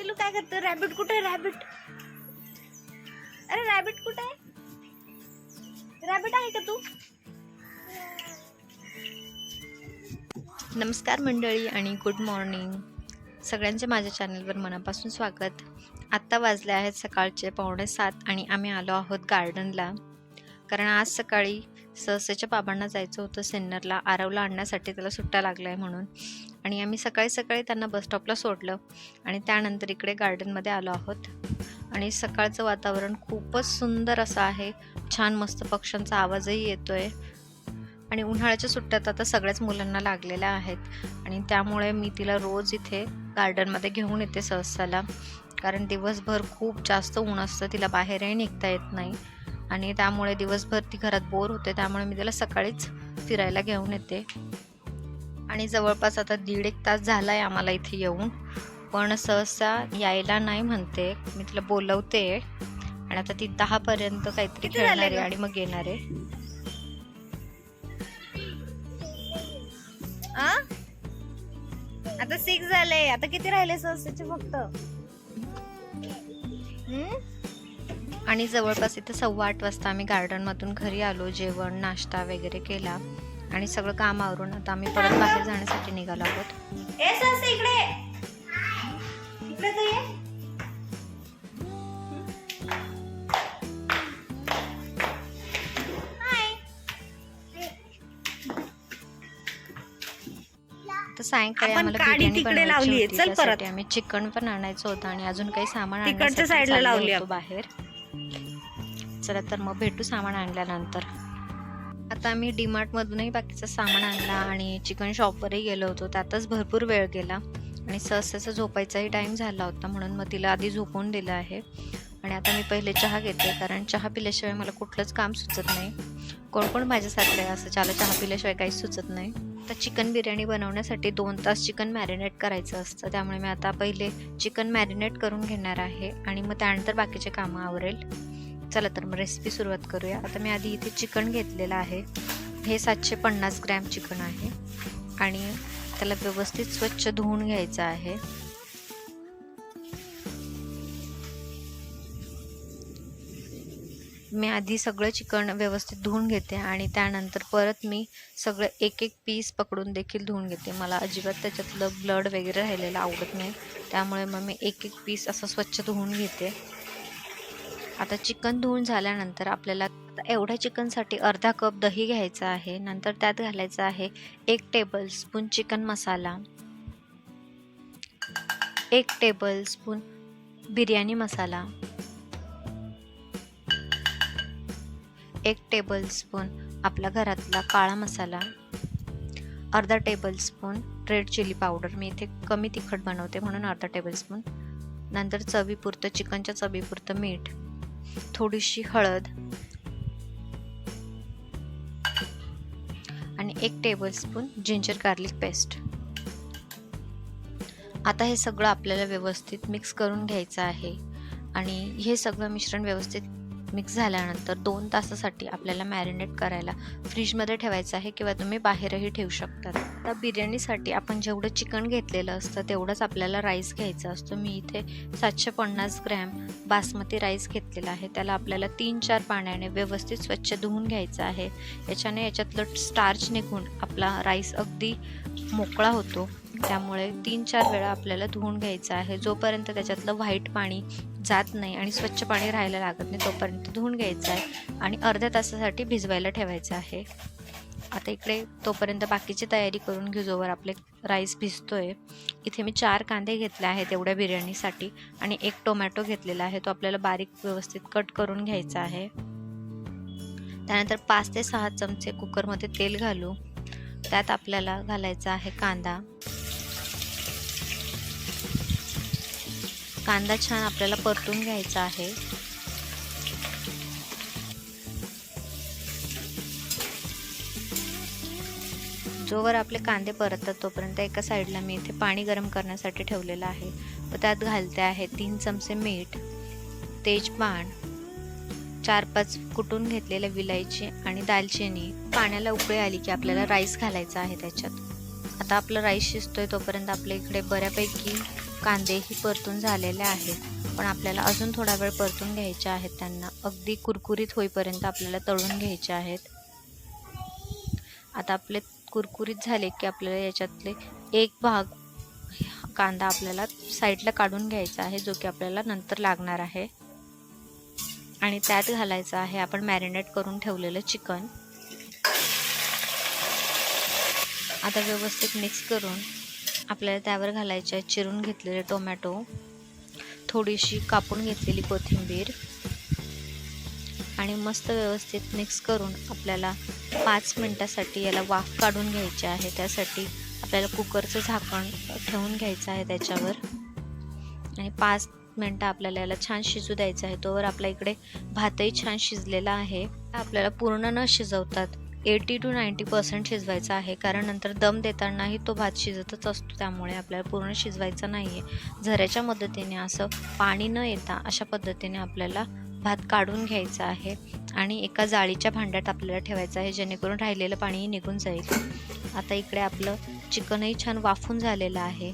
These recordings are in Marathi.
पिलू काय करतो? रॅबिट कुठे आहे? रॅबिट अरे रॅबिट कुठे आहे? रॅबिट आहे का तू? नमस्कार मंडळी आणि गुड मॉर्निंग सगळ्यांचे माझ्या चॅनलवर मनापासून स्वागत. आत्ता वाजले आहेत सकाळचे पावणे सात आणि आम्ही आलो आहोत गार्डनला कारण आज सकाळी सहसेच्या बाबांना जायचं होतं सेन्नरला. आरवला आणण्यासाठी त्याला सुट्ट्या लागला आहे म्हणून. आणि आम्ही सकाळी सकाळी त्यांना बसस्टॉपला सोडलं. आणि त्यानंतर इकडे गार्डनमध्ये आलो आहोत. आणि सकाळचं वातावरण खूपच सुंदर असं आहे. छान मस्त पक्ष्यांचा आवाजही येतोय. आणि उन्हाळ्याच्या सुट्ट्यात आता सगळ्याच मुलांना लागलेल्या आहेत. आणि त्यामुळे मी तिला रोज इथे गार्डनमध्ये घेऊन येते सहसाला. कारण दिवसभर खूप जास्त ऊन असतं. तिला बाहेरही निघता येत नाही. आणि त्यामुळे दिवसभर ती घरात बोर होते त्यामुळे मी तिला सकाळीच फिरायला घेऊन येते. आणि जवळपास आता दीड एक तास झाला आहे आम्हाला इथे येऊन. पण सहसा यायला नाही म्हणते. मी तिला बोलवते. आणि आता ती दहापर्यंत काहीतरी? खेळणार आहे आणि मग येणार आहे? आता सिक्स झाले. आता किती राहिले सहसाचे फक्त? आणि जवळपास इथे सव्वा आठ वाजता आम्ही गार्डनमधून घरी आलो जेवण नाश्ता वगैरे केला आणि सगळं काम आवरून आता आम्ही परत बाहेर जाण्यासाठी निघालो आहोत इकडे तर ये हाय तर सायंकाळी आम्हाला तिकडे. चल परत. आम्ही चिकन पण आणायचं होतं आणि अजून काही सामान तिकडच्या आणण्यासाठी साईडला लावली. बाहेर चला तर मग भेटू सामान आणल्यानंतर. आता आम्ही डीमार्टमधूनही बाकीचं सामान आणला आणि चिकन शॉपवरही गेलो होतो. त्यातच भरपूर वेळ गेला. आणि सहसाचा झोपायचाही टाईम झाला होता म्हणून मग तिला आधी झोपून दिलं आहे. आणि आता मी पहिले चहा घेते कारण चहा पिल्याशिवाय मला कुठलंच काम सुचत नाही. कोण कोण माझ्यासारखं आहे असं चला चहा पिल्याशिवाय काहीच सुचत नाही. तर चिकन बिर्याणी बनवण्यासाठी दोन तास चिकन मॅरिनेट करायचं असतं. त्यामुळे मी आता पहिले चिकन मॅरिनेट करून घेणार आहे आणि मग त्यानंतर बाकीचे कामं आवरेल. चला तर मग रेसिपी सुरुवात करूया. आता मी आधी इथे चिकन घेतलेलं आहे. हे सातशे पन्नास ग्रॅम चिकन आहे. आणि त्याला व्यवस्थित स्वच्छ धुवून घ्यायचं आहे. मी आधी सगळं चिकन व्यवस्थित धुवून घेते आणि त्यानंतर परत मी सगळं एक एक पीस पकडून देखील धुवून घेते. मला अजिबात त्याच्यातलं ब्लड वगैरे राहिलेलं आवडत नाही. त्यामुळे मग मी एक एक पीस असं स्वच्छ धुवून घेते. आता चिकन धुवून झाल्यानंतर आपल्याला एवढ्या चिकनसाठी अर्धा कप दही घ्यायचं आहे. नंतर त्यात घालायचं आहे एक टेबल स्पून चिकन मसाला एक टेबल स्पून बिर्याणी मसाला एक टेबल स्पून आपला घरातला काळा मसाला अर्धा tablespoon red chilli powder मी इथे कमी तिखट बनवते म्हणून अर्धा टेबल स्पून नंतर चवीपुरतं चिकनच्या चवीपुरतं मीठ. थोडीशी हळद. आणि एक टेबलस्पून जिंजर गार्लिक पेस्ट आता हे सगळं आपल्याला व्यवस्थित मिक्स करून घ्यायचं आहे. आणि हे सगळं मिश्रण व्यवस्थित मिक्स झाल्यानंतर दोन तासासाठी आपल्याला मॅरिनेट करायला फ्रीजमध्ये ठेवायचं आहे किंवा तुम्ही बाहेरही ठेवू शकतात आता बिर्याणीसाठी आपण जेवढं चिकन घेतलेलं असतं तेवढंच आपल्याला राईस घ्यायचा असतो. मी इथे सातशे पन्नास ग्रॅम बासमती राईस घेतलेला आहे. त्याला आपल्याला तीन चार पाण्याने व्यवस्थित स्वच्छ धुवून घ्यायचं आहे. याच्याने याच्यातलं स्टार्च निघून आपला राईस अगदी मोकळा होतो. त्यामुळे तीन चार वेळा आपल्याला धुवून घ्यायचं आहे. जोपर्यंत त्याच्यातलं व्हाईट पाणी जात नाही आणि स्वच्छ पाणी राहायला लागत नाही तोपर्यंत धुवून घ्यायचं आहे आणि अर्ध्या तासासाठी भिजवायला ठेवायचं आहे. आता इकडे तोपर्यंत बाकीची तयारी करून घेऊ जोवर आपले राईस भिजतोय. इथे मी चार कांदे घेतले आहेत एवढ्या बिर्याणीसाठी आणि एक टोमॅटो घेतलेला आहे तो आपल्याला बारीक व्यवस्थित कट करून घ्यायचा आहे. त्यानंतर पाच ते सहा चमचे कुकरमध्ये तेल घालू. त्यात आपल्याला घालायचा आहे कांदा. कांदा छान आपल्याला परतून घ्यायचा आहे. जोवर आपले कांदे परततात तोपर्यंत एका साईडला मी इथे पाणी गरम करण्यासाठी ठेवलेलं आहे. व त्यात घालते आहे तीन चमचे मीठ तेजपान चार पाच कुटून घेतलेल्या विलायची आणि दालचिनी. पाण्याला उकळी आली की आपल्याला राईस घालायचा आहे त्याच्यात. आता आपलं राईस शिजतोय तोपर्यंत आपल्या इकडे बऱ्यापैकी कांदेही परतून झालेले आहेत. पण आपल्याला अजून थोडा वेळ परतून घ्यायचे आहेत त्यांना. अगदी कुरकुरीत होईपर्यंत आपल्याला तळून घ्यायचे आहेत. आता आपले कुरकुरीत झाले की आपल्याला याच्यातले एक भाग कांदा आपल्याला साईडला काढून घ्यायचा आहे जो की आपल्याला नंतर लागणार आहे. आणि त्यात घालायचं आहे आपण मॅरिनेट करून ठेवलेलं चिकन. आता व्यवस्थित मिक्स करून आपल्याला त्यावर घालायचे आहे चिरून घेतलेले टोमॅटो. थोडीशी कापून घेतलेली कोथिंबीर. आणि मस्त व्यवस्थित मिक्स करून आपल्याला पाच मिनटासाठी याला वाफ काढून घ्यायची आहे. त्यासाठी आपल्याला कुकरचं झाकण ठेवून घ्यायचं आहे त्याच्यावर. आणि पाच मिनटं आपल्याला याला छान शिजू द्यायचं आहे. तोवर आपल्या इकडे भातही छान शिजलेला आहे. आपल्याला पूर्ण न शिजवतात. एटी टू नाईंटी पर्सेंट शिजवायचा आहे. कारण नंतर दम देतानाही तो भात शिजतच असतो. त्यामुळे आपल्याला पूर्ण शिजवायचा नाही आहे झऱ्याच्या मदतीने असं पाणी न येता अशा पद्धतीने आपल्याला भात काढून घ्यायचा आहे. आणि एका जाळीच्या भांड्यात आपल्याला ठेवायचं आहे. जेणेकरून राहिलेलं पाणीही निघून जाईल. आता इकडे आपलं चिकनही छान वाफून झालेलं आहे.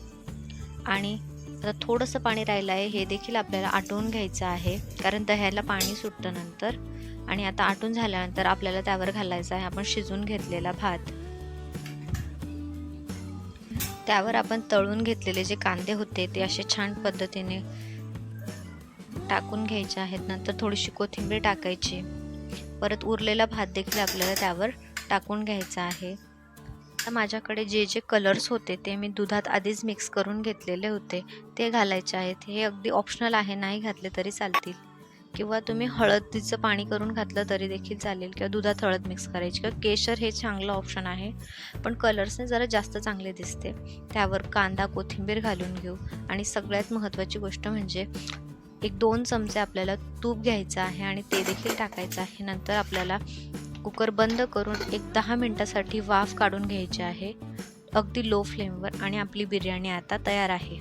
आणि आता थोडंसं पाणी राहिलं आहे हे देखील आपल्याला आटवून घ्यायचं आहे. कारण दह्याला पाणी सुटतं नंतर आणि आता आटून झाल्यानंतर आपल्याला त्यावर घालायचं आहे. आपण शिजून घेतलेला भात. त्यावर आपण तळून घेतलेले जे कांदे होते ते असे छान पद्धतीने टाकून घ्यायचे आहेत. नंतर थोडीशी कोथिंबीर टाकायची. परत उरलेला भात देखील आपल्याला त्यावर टाकून घ्यायचा आहे. आता माझ्याकडे जे जे कलर्स होते ते मी दुधात आधीच मिक्स करून घेतलेले होते. ते घालायचे आहेत. हे अगदी ऑप्शनल आहे. नाही घातले तरी चालतील. किंवा तुम्ही हळदीचं पाणी करून घातलं तरी देखील चालेल. किंवा दुधात हळद मिक्स करायची. किंवा केशर हे चांगलं ऑप्शन आहे. पण कलर्सने जरा जास्त चांगले दिसते. त्यावर कांदा कोथिंबीर घालून घेऊ. आणि सगळ्यात महत्त्वाची गोष्ट म्हणजे एक दोन चमचे आपल्याला तूप घ्यायचं आहे आणि ते देखील टाकायचं आहे. नंतर आपल्याला कुकर बंद करून एक दहा मिनटासाठी वाफ काढून घ्यायची आहे. अगदी लो फ्लेमवर आणि आपली बिर्याणी आता तयार आहे.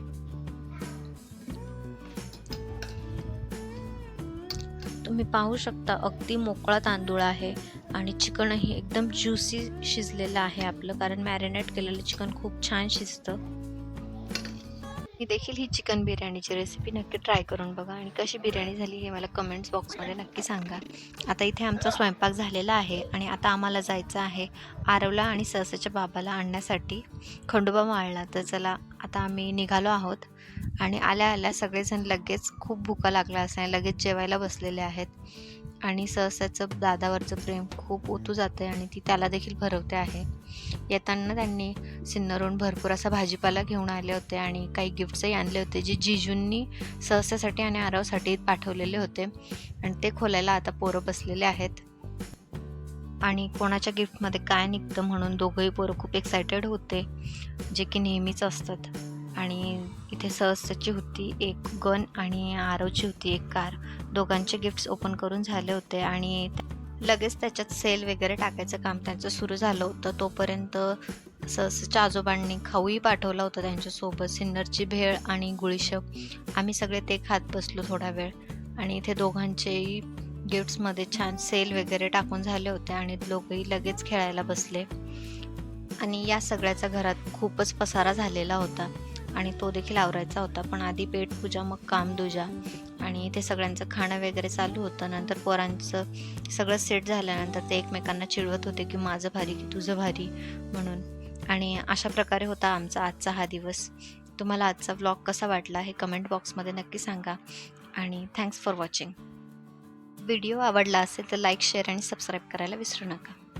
तुम्ही पाहू शकता अगदी मोकळा तांदूळ आहे आणि चिकनही एकदम ज्युसी शिजलेलं आहे आपलं कारण मॅरिनेट केलेलं चिकन खूप छान शिजतं. मी देखील ही चिकन बिर्याणीची रेसिपी नक्की ट्राय करून बघा. आणि कशी बिर्याणी झाली हे मला कमेंट्स बॉक्समध्ये नक्की सांगा. आता इथे आमचा स्वयंपाक झालेला आहे आणि आता आम्हाला जायचं आहे आरवला आणि सहसाच्या बाबाला आणण्यासाठी. खंडोबा माळला तर चला आता आम्ही निघालो आहोत. आणि आल्या आल्या सगळेजण लगेच खूप भुका लागला असं लगेच जेवायला बसलेले आहेत. आणि सहसाचं दादावरचं प्रेम खूप ओतू जातं आहे आणि ती त्याला देखील भरवते आहे. येताना त्यांनी सिन्नरहून भरपूर असा भाजीपाला घेऊन आले होते आणि काही गिफ्ट्सही आणले होते जे जिजूंनी सहसासाठी आणि आरवसाठी पाठवलेले होते. आणि ते खोलायला आता पोरं बसलेले आहेत. आणि कोणाच्या गिफ्टमध्ये काय निघतं म्हणून दोघंही पोरं खूप एक्सायटेड होते जे की नेहमीच असतात. इथे सहसाची होती एक गन आणि आरोची होती एक कार. दोघांचे गिफ्ट्स ओपन करून झाले होते आणि लगेच त्याच्यात सेल वगैरे टाकायचं काम त्यांचं सुरू झालं होतं. तोपर्यंत सहसाच्या आजोबांनी खाऊही पाठवला होता त्यांच्यासोबत. सिन्नरची भेळ आणि गुळीशप आम्ही सगळे ते खात बसलो थोडा वेळ. आणि इथे दोघांचेही गिफ्ट्समध्ये छान सेल वगैरे टाकून झाले होते आणि लोकही लगेच खेळायला बसले. आणि या सगळ्याचा घरात खूपच पसारा झालेला होता. आणि तो देखील आवरायचा होता. पण आधी पेटपूजा मग कामदुजा आणि ते सगळ्यांचं खाणं वगैरे चालू होतं. नंतर पोरांचं सगळं सेट झाल्यानंतर ते एकमेकांना चिडवत होते की माझं भारी की तुझं भारी म्हणून. आणि अशा प्रकारे होता आमचा आजचा हा दिवस. तुम्हाला आजचा व्लॉग कसा वाटला हे कमेंट बॉक्समध्ये नक्की सांगा. आणि थँक्स फॉर वॉचिंग व्हिडिओ आवडला असेल तर लाईक शेअर आणि सबस्क्राईब करायला विसरू नका.